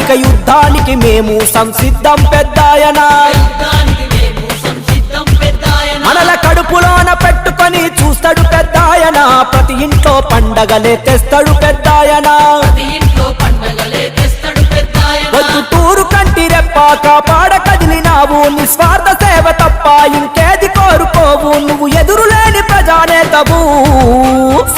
ఇక యుద్ధానికి మేము సంసిద్ధం పెద్దాయన. మనల కడుపులోన పెట్టుకొని చూస్తాడు పెద్దాయన. ప్రతి ఇంట్లో పండగలే తెస్తాడు పెద్దాయన. వద్దు టూరు కంటి రెప్ప కాపాడ కదిలినావు నిస్వార్థ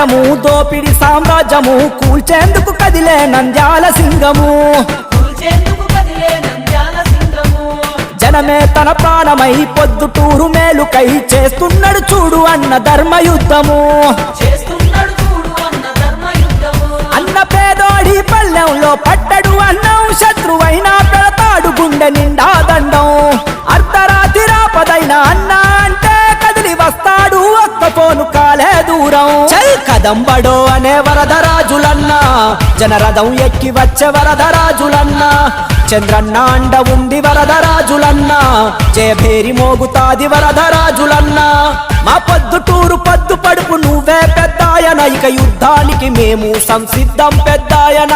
దిరాజము దోపిడి సామ్రాజ్యము కూల్చేందుకు కదిలే నంద్యాల సింగము. జనమే తన ప్రాణమై పొద్దుటూరు మేలుకై చేస్తున్నాడు చూడు అన్న ధర్మయుద్ధము. చేస్తున్నాడు చూడు అన్న ధర్మ యుద్ధము అన్న పేదోడి పల్లెంలో పట్టడు అన్నం శత్రువైనా చల్ అనే వరదరాజులన్నా జనరథం ఎక్కి వచ్చే వరదరాజులన్నా చంద్రన్న అండ ఉంది వరదరాజులన్నా చేభేరి మోగుతాది వరదరాజులన్నా మా పొద్దుటూరు పద్దు పడుపు నువ్వే పెద్దాయన ఇక యుద్ధానికి మేము సంసిద్ధం పెద్దాయన.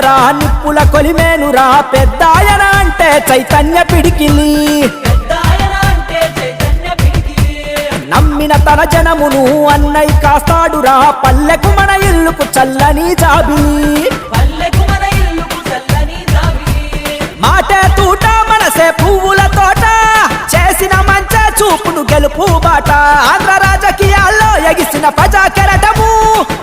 నేతరా నిప్పుల కొలిమేనురా పెద్దాయన అంటే చైతన్య పిడికిలి. పెద్దాయన అంటే చైతన్య పిడికిలి. నమ్మిన తన జనమును అన్నయ్య కాస్తాడురా పల్లెకు మన ఇల్లుకు చల్లని జాబిలి. మాటే తూట మనసే పువ్వుల తోట చేసిన మంచే చూపును గెలుపు బాట. ఆంధ్ర రాజకీయాల్లో ఎగిసిన ప్రజా కెరటము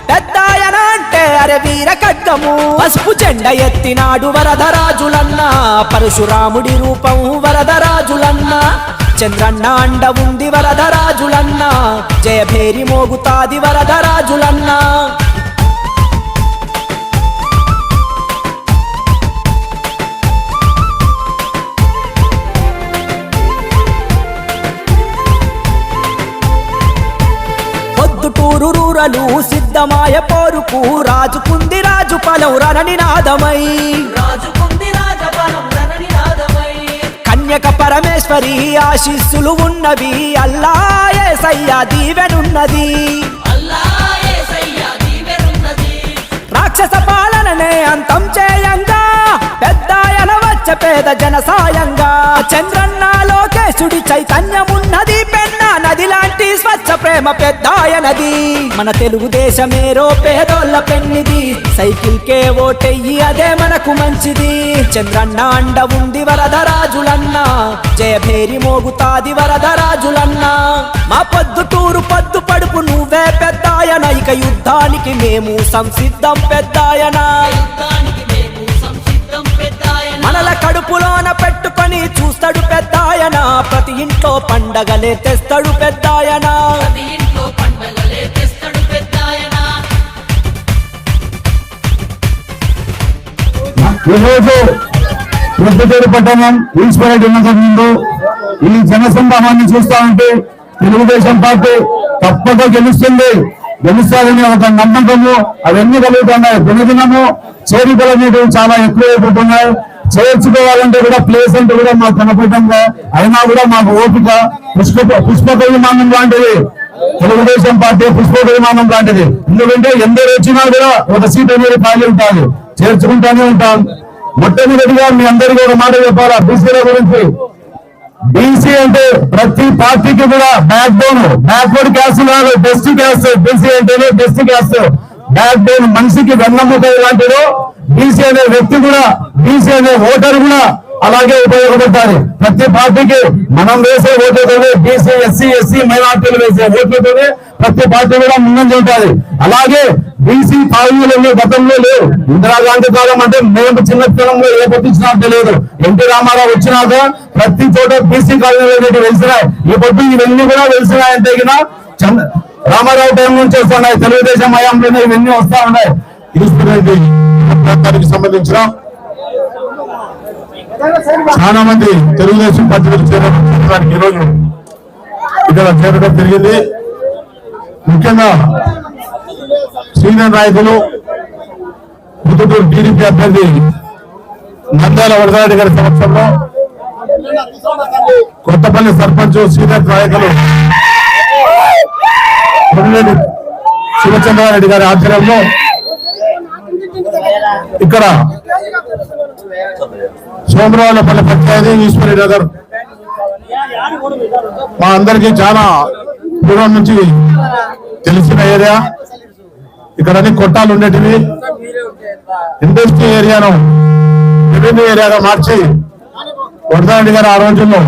పెద్దాయన అంటే అరే వీర రూపము. పసుపు చెండ ఎత్తినాడు వరదరాజులన్న. పరశురాముడి రూపం వరదరాజులన్న. చంద్రన్న అండ ఉంది వరదరాజులన్న. జయభేరి మోగుతాది వరదరాజులన్న. పొద్దుటూరు రూరలు సిద్ధమాయ రాజు రాజుకుంది రాజు పలం రణని నాదమై. కన్యక పరమేశ్వరి ఆశీస్సులు ఉన్నవి అల్లాయే సయ్యా దీవెనున్నది. రాక్షస పాలననే అంతం చేయంగా పెద్ద పేద జన సాయంగా చంద్రన్న లోకేశుడి చైతన్యమున్నది పెన్న నది లాంటి స్వచ్ఛ ప్రేమ పెద్దాయనది. మన తెలుగుదేశమేరో పేదోళ్ళ పెన్నిది. సైకిల్ కే ఓటెయ్యి అదే మనకు మంచిది. చంద్రన్న అండ ఉంది వరదరాజులన్నా. జయభేరి మోగుతాది వరదరాజులన్నా. మా పొద్దుటూరు పొద్దు పడుపు నువ్వే పెద్దాయన. ఇక యుద్ధానికి మేము సంసిద్ధం పెద్దాయన. కడుపులోన పెట్టుకొని చూస్తాడు పెద్దాయన. ప్రతి ఇంట్లో పండగలే తెస్తాడు పెద్దాయన. ప్రతి ఇంట్లో పండగలే తెస్తాడు పెద్దాయన. ఈరోజు ప్రొద్దుటూరు పట్టణం మున్సిపాలిటీ ఎన్నికల ముందు ఈ జనసందాహాన్ని చూస్తా ఉంటే తెలుగుదేశం పార్టీ తప్పక గెలుస్తుంది. గెలుస్తారని ఒక నమ్మకము అవన్నీ కలుగుతున్నాయి. దినదినము చేరికలు అనేవి చాలా ఎక్కువైపోతున్నాయి చేర్చుకోవాలంటే కూడా ప్లేస్ అంటే కూడా మాకు కనపడంగా అయినా కూడా మాకు ఓపిక పుష్ప పుష్పక విమానం లాంటిది. తెలుగుదేశం పార్టీ పుష్పక విమానం లాంటిది. ఎందుకంటే ఎందరు వచ్చినా కూడా ఒక సీట్ అనేది ఖాళీ ఉంటుంది చేర్చుకుంటానే ఉంటాం. మొట్టమొదటిగా మీ అందరికీ ఒక మాట చెప్పాలా? బీసీల గురించి. బీసీ అంటే ప్రతి పార్టీకి కూడా బ్యాక్ బోన్ బ్యాక్వర్డ్ క్యాస్ట్ కాదు బెస్ట్ క్యాస్ట్ బీసీ అంటేనే బెస్ట్ క్యాస్ట్ బ్యాక్ బోన్ మనిషికి వెన్నముక ఇలాంటిదో. బీసీ అనే వ్యక్తి కూడా బీసీ అనే ఓటర్ కూడా అలాగే ఉపయోగపడతారు. ప్రతి పార్టీకి మనం వేసే ఓట్లతోనే బీసీ ఎస్సీ ఎస్సీ మైనార్టీలు వేసే ఓట్లతోనే ప్రతి పార్టీ కూడా ముందంజ ఉంటుంది. అలాగే బీసీ కాలనీలలో గతంలో లేవు. ఇందిరాగాంధీ కాలం అంటే మేము చిన్నతనంలో ఏ పట్టించినా తెలియదు ఎన్టీ రామారావు వచ్చినాక ప్రతి చోట బీసీ కాలనీలు అనేవి వెలిసినాయి. ఈ పొద్దు ఇవన్నీ కూడా వెలిసినాయంటే చంద్ర రామారావు టైం నుంచి వస్తున్నాయి. తెలుగుదేశం హయాంలోనే ఇవన్నీ వస్తా ఉన్నాయి. తీసుకునేది ప్రాంతానికి సంబంధించిన చాలా మంది తెలుగుదేశం పార్టీలు చేరడానికి ఈరోజు ఇక్కడ చేరడం జరిగింది. ముఖ్యంగా సీనియర్ నాయకులు ముద్దుటూరు టీడీపీ అభ్యర్థి నంద్యాల వరదారెడ్డి గారి సమక్షంలో కొత్తపల్లి సర్పంచ్ సీనియర్ నాయకులు కొల్లేరు శివచంద్రారెడ్డి గారి ఆధ్వర్యంలో ఇక్కడ సోమరావులపల్లి పంచాయతీ ఈశ్వరి నగర్. మా అందరికీ చాలా దూరం నుంచి తెలిసిన ఏరియా. ఇక్కడ అన్ని కొట్టాలు ఉండేటివి. ఇండస్ట్రీ ఏరియాను రెవెన్యూ ఏరియాగా మార్చి వరదారెడ్డి గారు ఆ రోజుల్లో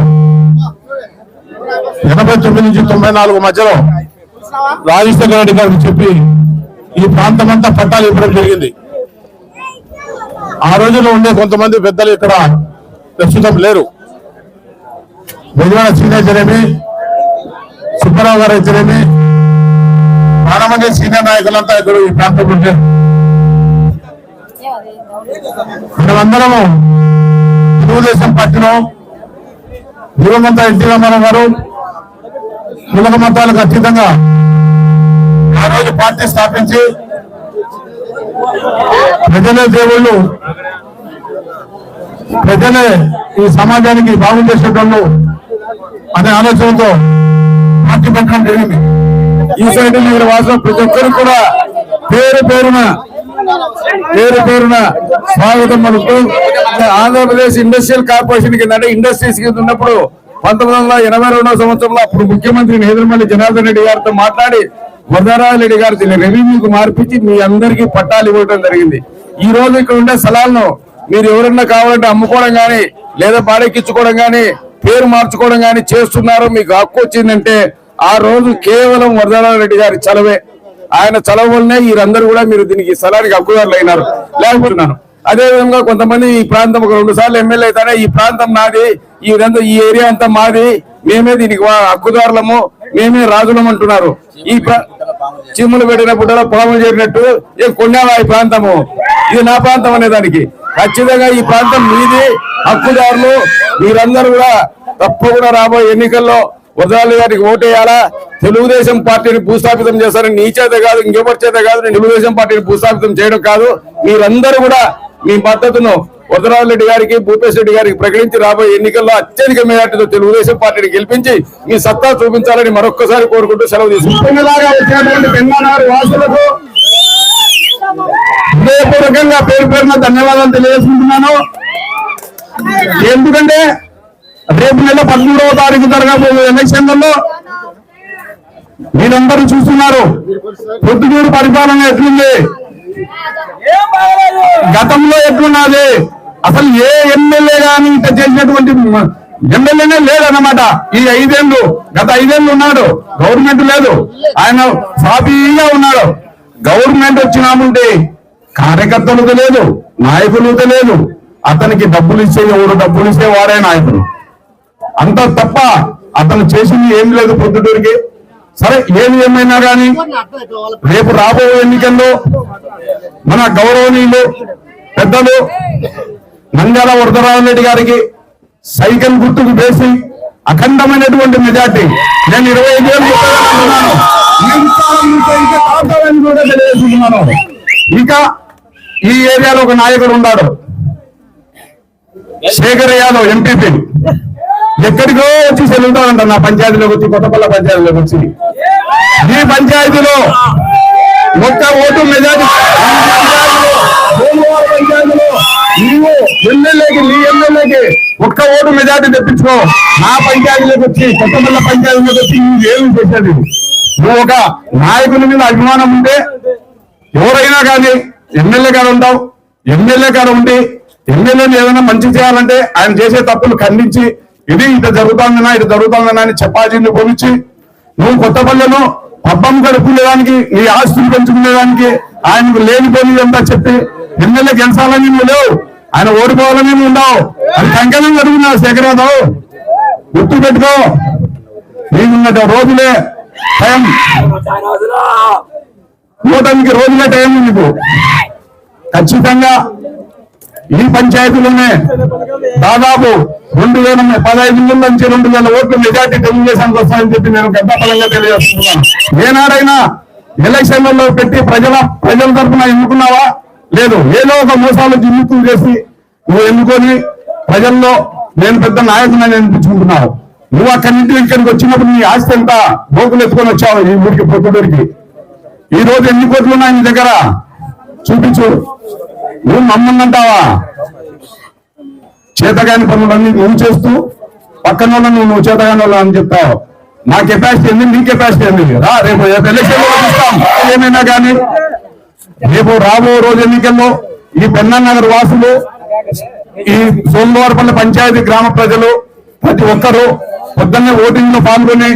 ఎనభై తొమ్మిది నుంచి తొంభై నాలుగు మధ్యలో రాజశేఖర రెడ్డి గారికి చెప్పి ఈ ప్రాంతం అంతా పట్టాలు ఇవ్వడం జరిగింది. ఆ రోజుల్లో ఉండే కొంతమంది పెద్దలు ఇక్కడ ప్రస్తుతం లేరు. బెజవాడ సీనియర్ సుబ్బారావు గారు అయితేనేమి చాలా మంది సీనియర్ నాయకులంతా ఇక్కడ ఈ ప్రాంతంలో ఉంటారు మనమందరము తెలుగుదేశం పార్టీలో దివంగత ఎన్టీ రామారావు గారు కులక మతాలకు అతీతంగా ఆ రోజు పార్టీ స్థాపించి ప్రజలే దేవుళ్ళు ప్రజలే ఈ సమాజానికి బాగు చేసేటోళ్ళు అనే ఆలోచనతో పార్టీ పెట్టడం జరిగింది. ఈ సైడ్ మీరు వాసిన ప్రతి ఒక్కరు కూడా పేరు పేరున పేరు పేరున స్వాగతం పలుకుతూ ఆంధ్రప్రదేశ్ ఇండస్ట్రియల్ కార్పొరేషన్ కింద అంటే ఇండస్ట్రీస్ కింద ఉన్నప్పుడు పంతొమ్మిది వందల ఎనభై రెండవ సంవత్సరంలో అప్పుడు ముఖ్యమంత్రి నేదురుమల్లి జనార్దన్ రెడ్డి గారితో మాట్లాడి వరదరాజు రెడ్డి గారు మార్పించి మీ అందరికీ పట్టాలు ఇవ్వడం జరిగింది. ఈ రోజు ఇక్కడ ఉండే స్థలాలను మీరు ఎవరన్నా కావాలంటే అమ్ముకోవడం గానీ లేదా బాడెక్కించుకోవడం గానీ పేరు మార్చుకోవడం గానీ చేస్తున్నారు. మీకు హక్కు వచ్చిందంటే ఆ రోజు కేవలం వరదరాజు రెడ్డి గారి చలవే. ఆయన చలవ వల్లనే వీరందరూ కూడా మీరు దీనికి స్థలానికి హక్కుదారులు అయినారు. లేకపోతున్నాను. అదే విధంగా కొంతమంది ఈ ప్రాంతం ఒక రెండు సార్లు ఎమ్మెల్యే అయితేనే ఈ ప్రాంతం నాది ఈ ఇదంతా ఈ ఏరియా అంతా మాది. మేమే దీనికి వా- హక్కుదారులము. మేమే రాజులం అంటున్నారు. ఈ ప్రా- చీములు పెట్టిన బుడ్డలో పొలములు చేరినట్టు ఏం కొన్నావా ఈ ప్రాంతము? ఇది నా ప్రాంతం అనే దానికి. ఖచ్చితంగా ఈ ప్రాంతం మీది హక్కుదారులు. మీరందరూ కూడా తప్పకుండా రాబోయే ఎన్నికల్లో వదరాలి గారికి ఓటేయాలా? తెలుగుదేశం పార్టీని భూస్థాపితం చేస్తారని నీ చేత కాదు ఇంకెవరి చేత కాదు నేను తెలుగుదేశం పార్టీని భూస్థాపితం చేయడం కాదు. మీరందరూ కూడా మీ మద్దతును వరదరాజు రెడ్డి గారికి భూపేశ్ రెడ్డి గారికి ప్రకటించి రాబోయే ఎన్నికల్లో అత్యధిక మెజార్టీతో తెలుగుదేశం పార్టీని గెలిపించి మీ సత్తా చూపించాలని మరొక్కసారి కోరుకుంటూ సెలవు తీసుకుంటున్నాను హృదయపూర్వకంగా పేరు పేరున ధన్యవాదాలు తెలియజేసుకుంటున్నాను. ఎందుకంటే రేపు నెల పదమూడవ తారీఖు జరగబోయే ఎలక్షన్లలో మీరందరూ చూస్తున్నారు. పొద్దుటూరు పరిపాలన ఎట్లుంది? గతంలో ఎట్లున్నది? అసలు ఏ ఎమ్మెల్యే గాని ఇంత చేసినటువంటి ఎమ్మెల్యేనే లేదన్నమాట. ఈ ఐదేళ్ళు గత ఐదేళ్ళు ఉన్నాడు. గవర్నమెంట్ లేదు. ఆయన సాఫీగా ఉన్నాడు. గవర్నమెంట్ వచ్చినామంటే కార్యకర్తలు తెలియదు నాయకులు తెలియదు అతనికి డబ్బులు ఇచ్చే ఎవరు డబ్బులు ఇచ్చే వాడే నాయకుడు అంత తప్ప అతను చేసింది ఏం లేదు పొద్దుటూరికి. సరే ఏది ఏమైనా కానీ రేపు రాబోయే ఎన్నికల్లో మన గౌరవనీయులు పెద్దలు నంద్యాల వరదరావు రెడ్డి గారికి సైకిల్ గుర్తుకు వేసి అఖండమైనటువంటి మెజార్టీ. నేను ఇరవై ఐదు ఏళ్ళు తెలియజేస్తున్నాను. ఇంకా ఈ ఏరియాలో ఒక నాయకుడు ఉన్నాడు. శేఖర్ యాదవ్ ఎంపీపీ ఎక్కడికో వచ్చి చెల్లుతాడంట నా పంచాయతీలోకి వచ్చి కొత్తపల్ల పంచాయతీలోకి వచ్చి. ఈ పంచాయతీలో ఒక్క ఓటు మెజార్టీ నీవు ఎమ్మెల్యేకి నీ ఎమ్మెల్యేకి ఒక్క ఓటు మెజార్టీ తెప్పించుకో. నా పంచాయతీలోకి వచ్చి కొత్తపల్ల పంచాయతీలోకి వచ్చి నువ్వు ఏమి చేశాడు నువ్వు ఒక నాయకుని మీద అభిమానం ఉంటే ఎవరైనా కానీ ఎమ్మెల్యే గారు ఉంటావు ఎమ్మెల్యే గారు ఉండి ఎమ్మెల్యేని ఏదైనా మంచి చేయాలంటే ఆయన చేసే తప్పులు ఖండించి ఇది ఇటు జరుగుతుందనా ఇటు జరుగుతుందనా అని చెప్పాల్సింది పోనిచ్చి నువ్వు కొత్తపల్లెను పబ్బం గడుపుకునేదానికి నీ ఆస్తులు పెంచుకునేదానికి ఆయనకు లేనిపోనిదంతా చెప్పి ఎమ్మెల్యే గెలిచాలని నువ్వు లేవు. ఆయన ఓడిపోవాలని నువ్వు ఉండవు. అది కంకణం జరుగుతున్నా శేఖరాదవ్ గుర్తు పెట్టుకో. నీకున్నట్టు రోజులే టైం. కూటమికి రోజులే. టైం నీకు. ఖచ్చితంగా ఈ పంచాయతీలోనే దాదాపు రెండు వేల పదహైదు వేల నుంచి రెండు వేల ఓట్లు మెజార్టీ తెలుగుదేశానికి వస్తాయని చెప్పి నేను గడ్డపలంగా తెలియజేస్తున్నాను. ఏనాడైనా ఎలక్షన్లలో పెట్టి ప్రజల ప్రజల తరఫున ఎన్నుకున్నావా? లేదు ఏదో ఒక మోసాలు జిమ్మితులు చేసి నువ్వు ఎన్నుకొని ప్రజల్లో నేను పెద్ద నాయకుని అనిపించుకుంటున్నావు. నువ్వు అక్కడి నుంచి ఇక్కడికి వచ్చినప్పుడు నీ ఆస్తి ఎంత? బోకులు ఎత్తుకొని వచ్చావు ఈ ఊరికి పొద్దుడికి ఈ రోజు ఎన్ని కోట్లు ఉన్నాయి నీ దగ్గర? చూపించు. నువ్వు మమ్మల్ని అంటావా చేతగాని పనులన్నీ నువ్వు చేస్తూ పక్కన వాళ్ళని నువ్వు నువ్వు చేతగాని వాళ్ళు అని చెప్తావు నా కెపాసిటీ ఏంది? నీ కెపాసిటీ ఏంది? రా రేపు ఎలక్షన్ ఏమైనా కానీ రేపు రాబో రోజు ఎన్నికల్లో ఈ పెన్ననగర్ వాసులు ఈ సోమవారపల్లి పంచాయతీ గ్రామ ప్రజలు ప్రతి ఒక్కరూ పొద్దున్నే ఓటింగ్లో పాల్గొని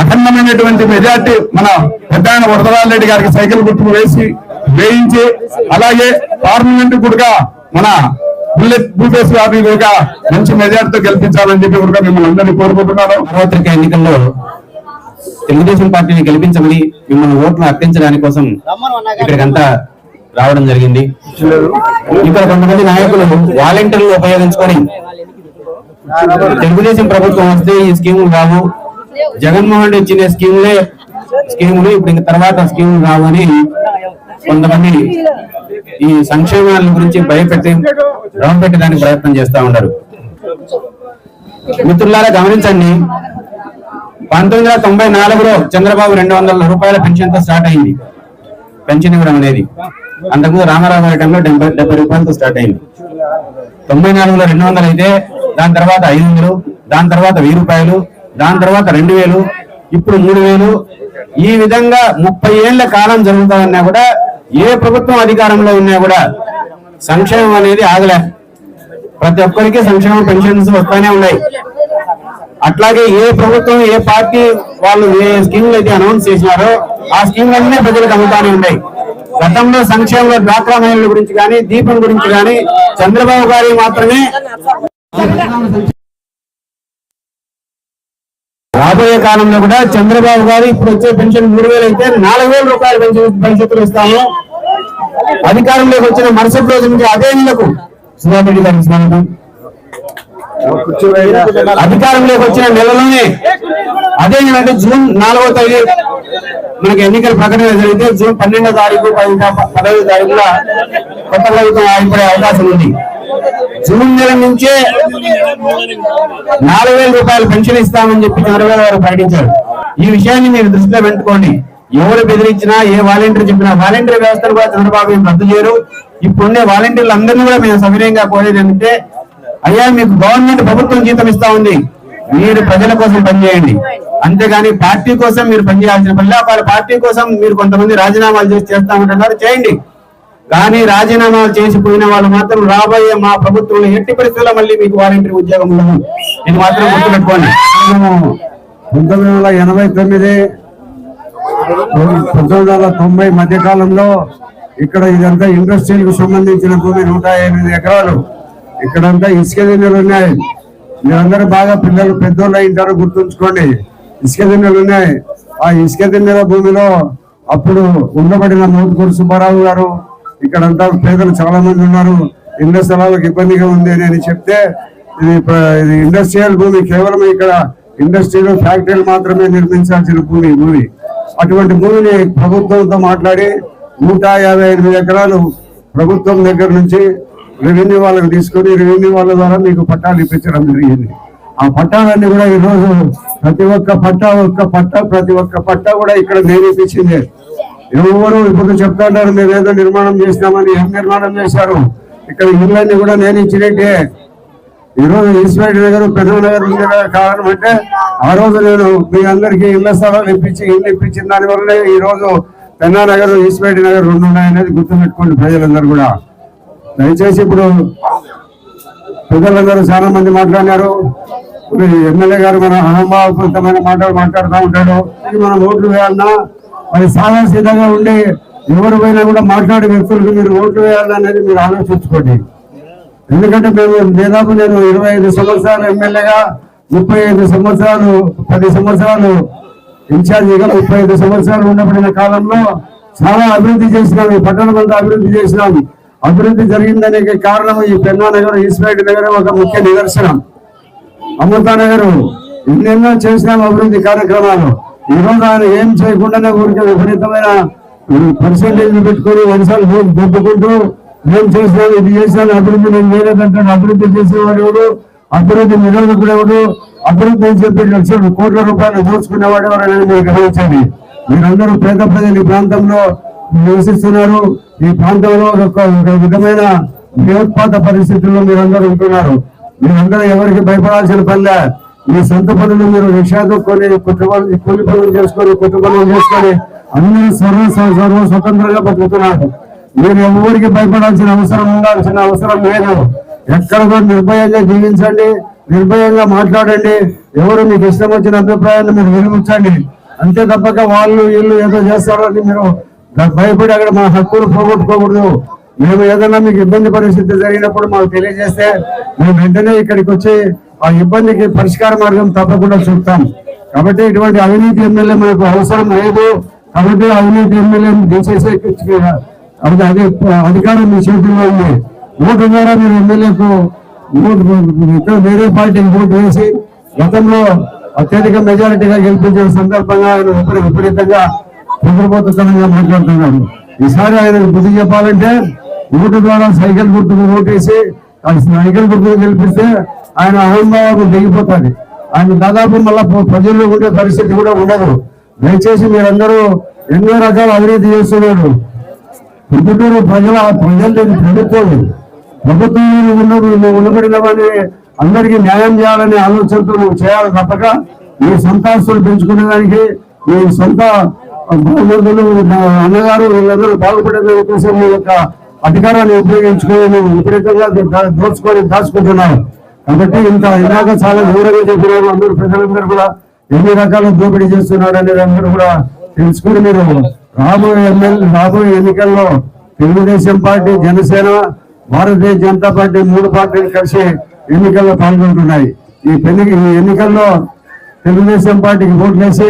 అఖండమైనటువంటి మెజార్టీ మన పెద్ద ఆయన వరదరాజరెడ్డి గారికి సైకిల్ గుర్తులు వేసి వేయించి అలాగే పార్లమెంట్ కూడా మన బుల్లెట్ భూపేశ్ గారిని కూడా మంచి మెజార్టీతో గెలిపించాలని చెప్పి కూడా మిమ్మల్ని అందరినీ కోరుకుంటున్నాను. సార్వత్రిక ఎన్నికల్లో తెలుగుదేశం పార్టీని గెలిపించమని మిమ్మల్ని ఓట్లు అర్థించడానికి కోసం ఇక్కడికంతా రావడం జరిగింది. ఇక్కడ కొంతమంది నాయకులు వాలంటీర్లు ఉపయోగించుకొని తెలుగుదేశం ప్రభుత్వం వస్తే ఈ స్కీములు రావు. జగన్మోహన్ రెడ్డి ఇచ్చిన స్కీములే స్కీములు ఇప్పుడు ఇంక తర్వాత స్కీములు రావు అని కొంతమంది ఈ సంక్షేమాల గురించి భయపెట్టి భ్రమ పెట్టడానికి ప్రయత్నం చేస్తా ఉన్నారు. మిత్రులారా గమనించండి. పంతొమ్మిది వందల తొంభై నాలుగులో చంద్రబాబు రెండు వందల రూపాయల పెన్షన్తో స్టార్ట్ అయింది. పెన్షన్ ఇవ్వడం అనేది. అంతకుముందు రామారావు గారి టైంలో డెబ్బై డెబ్బై రూపాయలతో స్టార్ట్ అయింది. తొంభై నాలుగులో రెండు వందలు అయితే దాని తర్వాత ఐదు వందలు దాని తర్వాత వెయ్యి రూపాయలు దాని తర్వాత రెండు వేలు ఇప్పుడు మూడు వేలు ఈ విధంగా ముప్పై ఏళ్ళ కాలం జరుగుతుందన్నా కూడా ఏ ప్రభుత్వం అధికారంలో ఉన్నా కూడా సంక్షేమం అనేది ఆగలే. ప్రతి ఒక్కరికి సంక్షేమ పెన్షన్స్ వస్తానే ఉన్నాయి. అట్లాగే ఏ ప్రభుత్వం ఏ పార్టీ వాళ్ళు ఏ స్కీమ్లు అయితే అనౌన్స్ చేసినారో ఆ స్కీమ్లన్నీ ప్రజలకు అందుతానే ఉన్నాయి. గతంలో సంక్షేమంలో డ్వాక్రా మహిళల గురించి కానీ దీపం గురించి కానీ చంద్రబాబు గారి మాత్రమే రాబోయే కాలంలో కూడా చంద్రబాబు గారు ఇప్పుడు వచ్చే పెన్షన్ మూడు వేలు అయితే నాలుగు వేల పెన్షన్ భవిష్యత్తులో ఇస్తాము. అధికారంలోకి వచ్చిన మరుసటి రోజు నుంచి అదే నెలకు సుధారెడ్డి గారికి స్వాగతం. అధికారంలోకి వచ్చిన నెలలోనే అదే అంటే జూన్ నాలుగో తేదీ మనకి ఎన్నికల ప్రకటన జరిగితే జూన్ పన్నెండో తారీఖు పదిహేను పదహైదు తారీఖున కొత్త ప్రభుత్వం ఏర్పడే అవకాశం ఉంది. జూన్ నెల నుంచే నాలుగు వేల రూపాయలు పెన్షన్ ఇస్తామని చెప్పి చంద్రబాబు గారు ప్రకటించారు. ఈ విషయాన్ని మీరు దృష్టిలో పెట్టుకోండి. ఎవరు బెదిరించినా ఏ వాలంటీర్ చెప్పినా వాలంటీర్ వ్యవస్థను కూడా చంద్రబాబు ఏం రద్దు చేయరు. ఇప్పుడుండే వాలంటీర్లు అందరినీ కూడా మేము సవినయంగా కోరేది ఏంటంటే అయ్యా మీకు గవర్నమెంట్ ప్రభుత్వం జీతం ఇస్తా ఉంది. మీరు ప్రజల కోసం పనిచేయండి. అంతేగాని పార్టీ కోసం మీరు పనిచేయాల్సిన పని వాళ్ళ పార్టీ కోసం మీరు కొంతమంది రాజీనామాలు చేసి చేస్తామంటున్నారు. చేయండి. కానీ రాజీనామాలు చేసిపోయిన వాళ్ళు మాత్రం రాబోయే మా ప్రభుత్వంలో ఎట్టి పరిస్థితుల్లో మళ్ళీ మీకు వాలంటీర్ ఉద్యోగం ఉండదు. ఇది మాత్రం గుర్తుపెట్టుకోండి. పంతొమ్మిది వందల ఎనభై తొమ్మిది పంతొమ్మిది వందల తొంభై మధ్యకాలంలో ఇక్కడ ఇదంతా ఇండస్ట్రీలకు సంబంధించిన భూమి నూట ఎనిమిది ఎకరాలు. ఇక్కడంతా ఇసుక దిన్నెలు ఉన్నాయి. మీరందరూ బాగా పిల్లలు పెద్దోళ్ళు అయింటారు గుర్తుంచుకోండి. ఇసుక దిన్నెలు ఉన్నాయి. ఆ ఇసుక దిన్నెల భూమిలో అప్పుడు ఉండబడిన మోతుకూరు సుబ్బారావు గారు ఇక్కడంతా పేదలు చాలా మంది ఉన్నారు. ఇళ్ళ స్థలాలకు ఇబ్బందిగా ఉంది అని చెప్తే ఇది ఇది ఇండస్ట్రియల్ భూమి కేవలం ఇక్కడ ఇండస్ట్రీలు ఫ్యాక్టరీలు మాత్రమే నిర్మించాల్సిన భూమి భూమి. అటువంటి భూమిని ప్రభుత్వంతో మాట్లాడి నూట యాభై ఎనిమిది ఎకరాలు ప్రభుత్వం దగ్గర నుంచి రెవెన్యూ వాళ్ళకి తీసుకొని రెవెన్యూ వాళ్ళ ద్వారా మీకు పట్టాలు ఇప్పించడం జరిగింది. ఆ పట్టాలన్నీ కూడా ఈరోజు ప్రతి ఒక్క పట్టా ఒక్క పట్టా ప్రతి ఒక్క పట్టా కూడా ఇక్కడ నేను ఇప్పించింది. ఎవరు ఇప్పుడు చెప్తాంటారు మేము ఏదో నిర్మాణం చేసినామని ఏం నిర్మాణం చేశారు? ఇక్కడ ఇళ్ళన్నీ కూడా నేను ఇచ్చినట్టే. ఈ రోజు నగర్ పెద్ద నగర్ ఉంది కారణం అంటే ఆ రోజు నేను మీ అందరికీ ఇళ్ళ స్థలాలు ఇప్పించి ఇల్లు ఇప్పించిన దాని వల్లనే ఈరోజు రోజు పెన్నా నగర్ ఈశ్వరెడ్డి నగర్ రెండు ఉన్నాయనేది గుర్తుపెట్టుకోండి ప్రజలందరూ కూడా. దయచేసి ఇప్పుడు ప్రజలందరూ చాలా మంది మాట్లాడినారు. ఎమ్మెల్యే గారు మన అహంభావపూరితమైన మాటలు మాట్లాడుతూ ఉంటాడు. ఇది మనం ఓట్లు వేయాలన్నా మరి సిద్ధంగా ఉండి ఎవరు పోయినా కూడా మాట్లాడే వ్యక్తులకు మీరు ఓట్లు వేయాలనేది మీరు ఆలోచించుకోండి. ఎందుకంటే మేము దాదాపు నేను ఇరవై ఐదు సంవత్సరాలు ఎమ్మెల్యేగా ముప్పై ఐదు సంవత్సరాలు పది సంవత్సరాలు ఇన్ఛార్జిగా ముప్పై ఐదు సంవత్సరాలు ఉండబడిన కాలంలో చాలా అభివృద్ధి చేసినాం ఈ పట్టణం అంతా అభివృద్ధి చేసినాం. అభివృద్ధి జరిగిందనే కారణం ఈ పెన్నా నగర్ ఈశ్వరెడ్డి నగర్ ఒక ముఖ్య నిదర్శనం. అమృతా నగర్ ఎన్నెన్నో చేసినాం అభివృద్ధి కార్యక్రమాలు. ఈ ఆయన ఏం చేయకుండానే ఊరికే విపరీతమైన పర్సెంటేజ్ పెట్టుకొని వరుసలు దెబ్బకుంటూ ఏం చేసినాం ఇది చేసినాను అభివృద్ధి నేను వేరేదంటాడు అభివృద్ధి చేసేవాడు ఎవడు అభివృద్ధి నిరోధకుడు ఎవడు అభివృద్ధి అని చెప్పి లక్షల కోట్ల రూపాయలు దోచుకునేవాడు ఎవరు అనేది మీరు గమనించండి. మీరందరూ పేద ప్రజలు ఈ ప్రాంతంలో నివసిస్తున్నారు. ఈ ప్రాంతంలో ఒక ఒక విధమైన భయోత్పాత పరిస్థితుల్లో మీరందరూ ఉంటున్నారు. మీరందరూ ఎవరికి భయపడాల్సిన పనిలే మీ సొంత పనులు మీరు రిక్షాతో కొని కుటుంబాలు కూలి పనులు చేసుకొని కుటుంబాలు చేసుకొని అందరూ సర్వ సర్వ స్వతంత్రంగా బతుకుతున్నారు. మీరు ఎవరికి భయపడాల్సిన అవసరం ఉండాల్సిన అవసరం లేదు. ఎక్కడ కూడా నిర్భయంగా జీవించండి నిర్భయంగా మాట్లాడండి. ఎవరు మీకు ఇష్టం వచ్చిన అభిప్రాయాన్ని మీరు వినిపించండి అంతే తప్పక వాళ్ళు వీళ్ళు ఏదో చేస్తారో అని మీరు భయపడి అక్కడ మా హక్కులు పోగొట్టుకోకూడదు. మేము ఏదైనా మీకు ఇబ్బంది పరిస్థితి జరిగినప్పుడు మాకు తెలియజేస్తే మేము వెంటనే ఇక్కడికి వచ్చి ఆ ఇబ్బందికి పరిష్కార మార్గం తప్పకుండా చూస్తాం కాబట్టి ఇటువంటి అవినీతి ఎమ్మెల్యే మనకు అవసరం లేదు. కాబట్టి అవినీతి ఎమ్మెల్యే తీసేసే అది అదే అధికారం మీ చేతుల్లో ఉంది. ఓటు ద్వారా మీరు ఎమ్మెల్యేకు ఓటు వేరే పార్టీకి ఓటు వేసి గతంలో అత్యధిక మెజారిటీగా గెలిపించిన సందర్భంగా ఆయన విపరీతంగా పొందబోతుతనంగా మాట్లాడుతున్నాడు. ఈసారి ఆయన బుద్ధి చెప్పాలంటే ఓటు ద్వారా సైకిల్ గుర్తుకు ఓటేసి ఆ సైకిల్ గుర్తుకు గెలిపిస్తే ఆయన అహంభావం దిగిపోతుంది ఆయన దాదాపు మళ్ళా ప్రజల్లో ఉండే పరిస్థితి కూడా ఉండదు. దయచేసి మీరందరూ ఎన్నో రకాల అవినీతి చేస్తున్నారు. పుట్టుటూరు ప్రజల ప్రజలు ప్రభుత్వం. ప్రభుత్వం ఉన్నప్పుడు మేము ఉండబడిన అందరికీ న్యాయం చేయాలనే ఆలోచనతో నువ్వు చేయాలి తప్పక. మీ సొంత ఆస్తులు పెంచుకునేదానికి మీ సొంత అన్నగారు వీళ్ళందరూ బాగుపడే ఉద్దేశం యొక్క అధికారాన్ని ఉపయోగించుకొని విపరీతంగా దోచుకొని దాచుకుంటున్నారు. కాబట్టి ఇంత ఇలాగ చాలా దూరంగా చెప్పినారు అందరూ ప్రజలందరూ కూడా ఎన్ని రకాల దోపిడీ చేస్తున్నారు అనేది అందరూ కూడా తెలుసుకుని మీరు రాబోయే ఎమ్మెల్యే రాబోయే ఎన్నికల్లో తెలుగుదేశం పార్టీ జనసేన భారతీయ జనతా పార్టీ మూడు పార్టీలు కలిసి ఎన్నికల్లో పాల్గొంటున్నాయి. ఈ పెళ్ళి ఈ ఎన్నికల్లో తెలుగుదేశం పార్టీకి ఓట్లేసి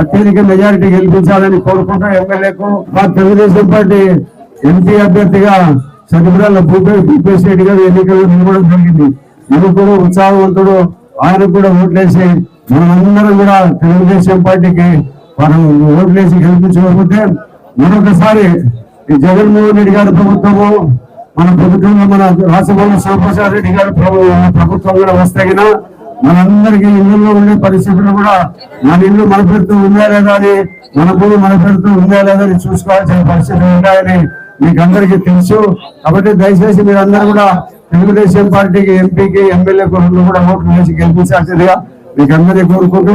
అత్యధిక మెజారిటీ గెలిపించాలని కోరుకుంటూ ఎమ్మెల్యేకు మా తెలుగుదేశం పార్టీ ఎంపీ అభ్యర్థిగా సతిపురాల భూపేష్ భూపేష్ రెడ్డి గారు ఎన్నికల్లో నిలబడడం జరిగింది. యువకుడు ఉత్సాహవంతుడు ఆయన కూడా ఓట్లేసి మనమందరం కూడా తెలుగుదేశం పార్టీకి మనం ఓట్లేసి గెలిపించకపోతే మరొకసారి జగన్మోహన్ రెడ్డి గారి ప్రభుత్వము మన ప్రభుత్వంలో మన రాష్ట్రంలో శివప్రసాద్ రెడ్డి గారి ప్రభుత్వం కూడా వస్తే గిన మనందరికీ ఇళ్ళల్లో ఉండే పరిస్థితులు కూడా మన ఇల్లు మన పేరుతో ఉందా లేదా అని మన భూమి మన పేరుతో ఉందా లేదా అని చూసుకోవాల్సిన పరిస్థితులు ఉన్నాయని మీకు అందరికీ తెలుసు. కాబట్టి దయచేసి మీరందరూ కూడా తెలుగుదేశం పార్టీకి ఎంపీకి ఎమ్మెల్యే కూడా ఓట్లు వేసి గెలిపించాల్సిందిగా మీకు అందరికీ కోరుకుంటూ